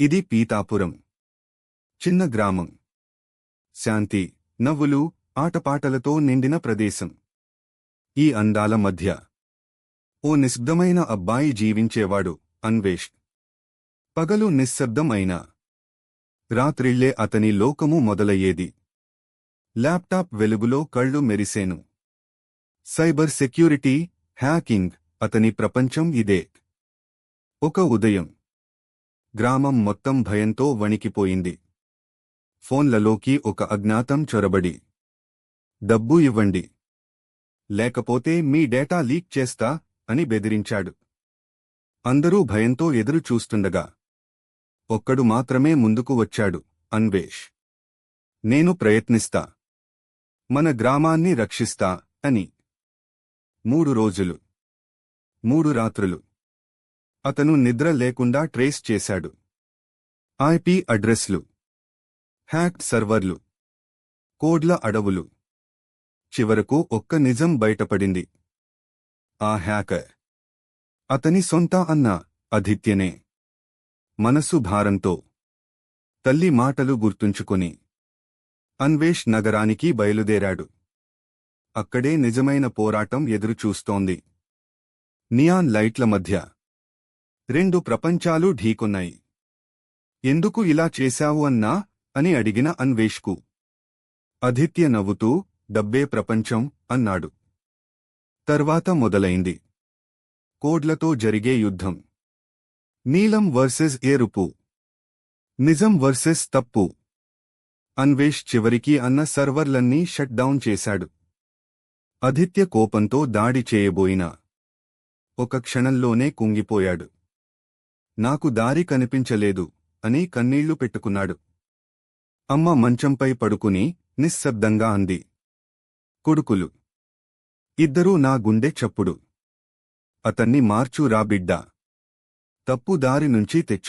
ఇది పీతాపురం. చిన్న గ్రామం. శాంతి నవ్వులు ఆటపాటలతో నిండిన ప్రదేశం. ఈ అందాల మధ్య. ఓ నిశ్శబ్దమైన అబ్బాయి జీవించేవాడు అన్వేష్. పగలు నిశ్శబ్దం అయినా రాత్రిళ్ళే అతని లోకము మొదలయ్యేది. ల్యాప్టాప్ వెలుగులో కళ్ళు మెరిసేను. సైబర్ సెక్యూరిటీ హ్యాకింగ్ అతని ప్రపంచం ఇదే. ఒక ఉదయం. గ్రామం మొత్తం భయంతో వణికిపోయింది. ఫోన్లలోకి ఒక అజ్ఞాతం చొరబడి డబ్బు ఇవ్వండి. లేకపోతే మీ డేటా లీక్ చేస్తా అని బెదిరించాడు. అందరూ భయంతో ఎదురు చూస్తుండగా ఒక్కడు మాత్రమే ముందుకు వచ్చాడు అన్వేష్. నేను ప్రయత్నిస్తా. మన గ్రామాన్ని రక్షిస్తా అని. మూడు రోజులు మూడు రాత్రులు. అతను నిద్ర లేకుండా ట్రేస్ చేశాడు. ఐపీ అడ్రస్లు. హ్యాక్డ్ సర్వర్లు. కోడ్ల అడవులు. చివరకు ఒక్క నిజం బయటపడింది. ఆ హ్యాకర్. అతని సొంత అన్న అధిత్యనే మనసు భారంతో. తల్లి మాటలు గుర్తుంచుకొని. అన్వేష్ నగరానికి బయలుదేరాడు. అక్కడే నిజమైన పోరాటం ఎదురుచూస్తోంది. నియాన్ లైట్ల మధ్య. రెండు ప్రపంచాలు ఢీకొన్నాయి. ఎందుకు ఇలా చేశావు అన్నా? అని అడిగిన అన్వేష్కు. అధిత్య నవ్వుతూ డబ్బే ప్రపంచం అన్నాడు. తర్వాత మొదలైంది. కోడ్లతో జరిగే యుద్ధం. నీలం వర్సెస్ ఏరుపు నిజం వర్సెస్ తప్పు. అన్వేష్ చివరికి అన్న సర్వర్లన్నీ షట్ డౌన్ చేశాడు. అధిత్య కోపంతో దాడి చేయబోయినా. ఒక క్షణంలోనే కుంగిపోయాడు. నాకు దారి కనిపించలేదు అని కన్నీళ్ళు పెట్టుకున్నాడు. అమ్మ మంచంపై పడుకుని నిశ్శబ్దంగా అంది. కొడుకులు. ఇద్దరూ నా గుండె చప్పుడు. అతన్ని మార్చురా బిడ్డా. తప్పు దారి నుంచి తెచ్చు.